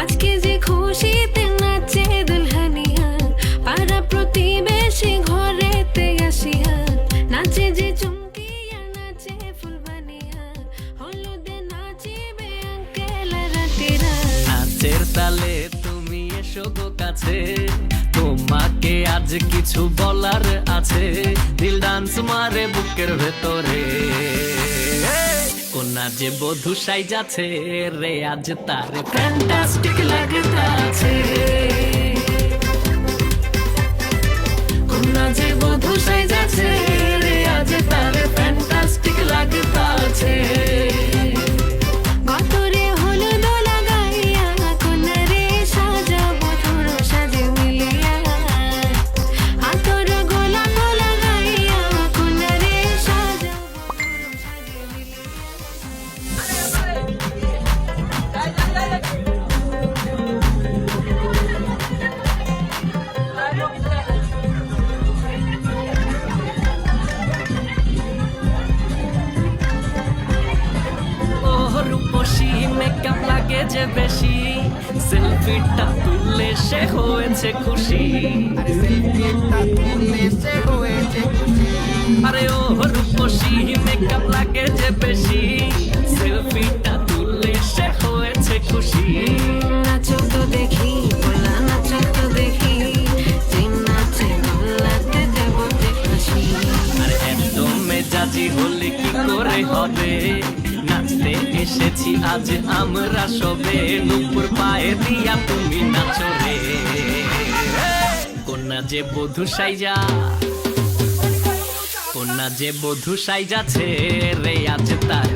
আজকে যে খুশিতে নাচে দুলহানিয়া, পাড়া প্রতিবেশী ঘরেতে আসিয়া, নাচে যে চুমকিয়া, নাচে ফুলবানিয়া হলুদে নাচিবে আঙ্কেল রাতেরা নাচের তুমি এসো কাছে, তোমাকে আজ কিছু বলার আছে, দিল ডান্স মারে বুকের ভেতরে। যে বধু সাই যাচ্ছে রে আজ তার ফ্যান্টাস্টিক লাগতাছে। লাগে যে বেশি। সেলফিটা তুললে সে হয়েছে খুশি। আরে সেলফিটা তুললে সে হয়েছে খুশি আরে ও রূপসী মেকআপ লাগে যে বেশি। সেলফিটা তুললে সে হয়েছে খুশি। নাচো তো দেখি বলা নাচো তো দেখি। আর এত মেজাজি হলে কি করে হবে? নাচতে এসেছি, আজ আমরা সবে। নুপুর পায়ে দিয়া তুমি নাচো রে। কন্যা যে বধু সাইজা, কন্যা যে বধু সাইজাছে রে আছে তার